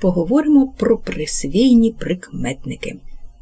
поговоримо про присвійні прикметники.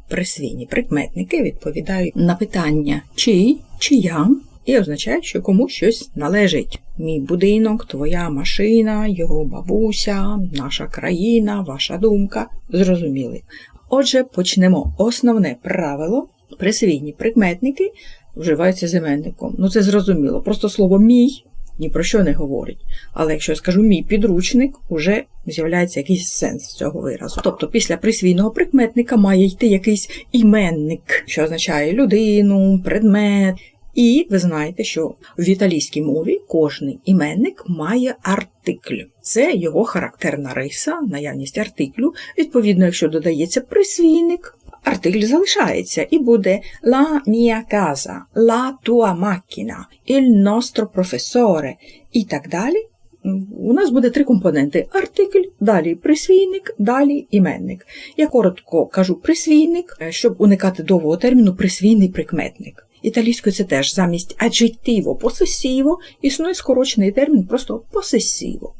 Присвійні прикметники відповідають на питання чий, чия і означають, що комусь щось належить. Мій будинок, твоя машина, його бабуся, наша країна, ваша думка. Зрозуміли. Отже, почнемо. Основне правило присвійні прикметники вживаються з іменником. Ну це зрозуміло. Просто слово мій ні про що не говорить. Але якщо я скажу мій підручник, уже з'являється якийсь сенс цього виразу. Тобто після присвійного прикметника має йти якийсь іменник, що означає людину, предмет. І ви знаєте, що в італійській мові кожний іменник має артикль. Це його характерна риса, наявність артиклю. Відповідно, якщо додається присвійник, артикль залишається і буде la mia casa, la tua macchina, il nostro professore і так далі. У нас буде три компоненти: артикль, далі присвійник, далі іменник. Я коротко кажу присвійник, щоб уникати довгого терміну присвійний прикметник. Італійською це теж замість adjectivo посесіво існує скорочений термін просто посесіво.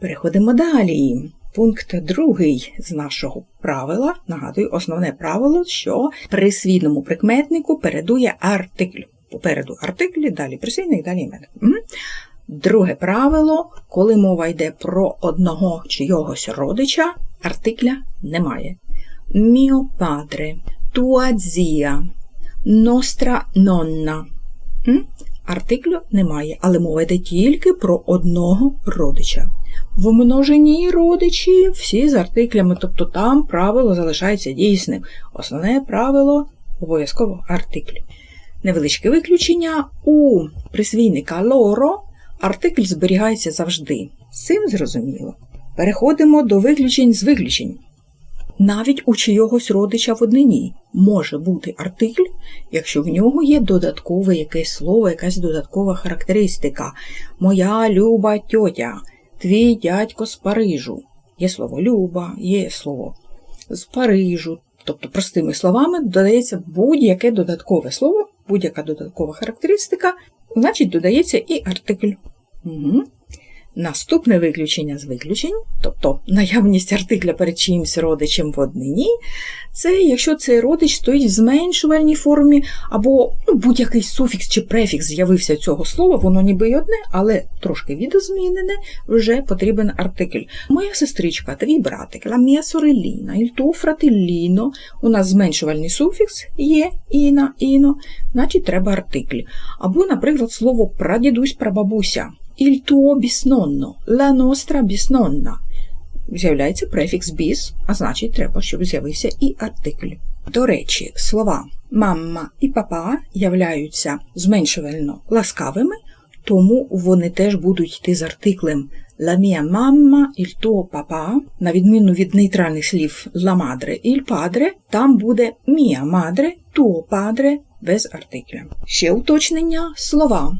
Переходимо далі. Пункт другий з нашого правила. Нагадую, основне правило, що присвідному прикметнику передує артикль. Попереду артиклі, далі присвідник, далі іменник. Друге правило, коли мова йде про одного чийогось родича, артикля немає. Mio padre, tua zia, nostra nonna. Артиклю немає, але мова йде тільки про одного родича. В множині родичі всі з артиклями, тобто там правило залишається дійсним. Основне правило обов'язково артикль. Невеличке виключення у присвійника лоро артикль зберігається завжди. Цим зрозуміло. Переходимо до виключень з виключень. Навіть у чийогось родича в однині може бути артикль, якщо в нього є додаткове якесь слово, якась додаткова характеристика. Моя люба тьотя, твій дядько з Парижу. Є слово люба, є слово з Парижу. Тобто, простими словами, додається будь-яке додаткове слово, будь-яка додаткова характеристика, значить додається і артикль. Угу. Наступне виключення з виключень, тобто наявність артикля перед чиїмсь родичем в однині, це якщо цей родич стоїть в зменшувальній формі, або ну, будь-який суфікс чи префікс з'явився цього слова, воно ніби й одне, але трошки відозмінене, вже потрібен артикль. Моя сестричка, твій братик, mia sorellina, il у нас зменшувальний суфікс є іна, іно, значить треба артикль. Або, наприклад, слово прадідусь прабабуся il tuo bisnonno, la nostra bisnonna. З'являється префікс біс, а значить, треба, щоб з'явився і артикль. До речі, слова мамма і папа являються зменшувально ласкавими, тому вони теж будуть йти з артиклем la mia mamma, il tuo papà, на відміну від нейтральних слів la madre il padre, там буде mia madre, tuo padre без артикля. Ще уточнення слова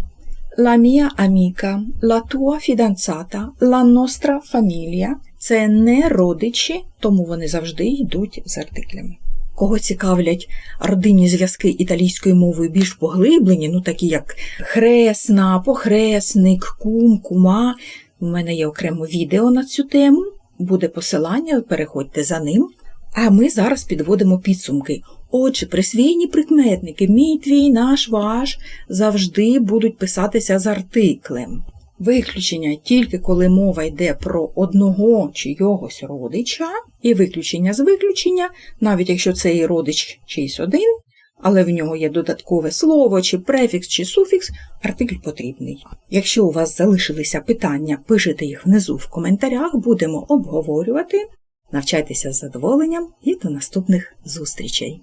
la mia amica, la tua fidanzata, la nostra famiglia це не родичі, тому вони завжди йдуть з артиклями. Кого цікавлять родинні зв'язки італійською мовою більш поглиблені, ну такі як хресна, похресник, кум, кума. У мене є окремо відео на цю тему, буде посилання, переходьте за ним. А ми зараз підводимо підсумки. Отже, присвійні прикметники мій, твій, наш, ваш завжди будуть писатися з артиклем. Виключення тільки коли мова йде про одного чи йогось родича, і виключення з виключення, навіть якщо цей родич чийсь один, але в нього є додаткове слово, чи префікс, чи суфікс, артикль потрібний. Якщо у вас залишилися питання, пишите їх внизу в коментарях, будемо обговорювати. Навчайтеся з задоволенням і до наступних зустрічей!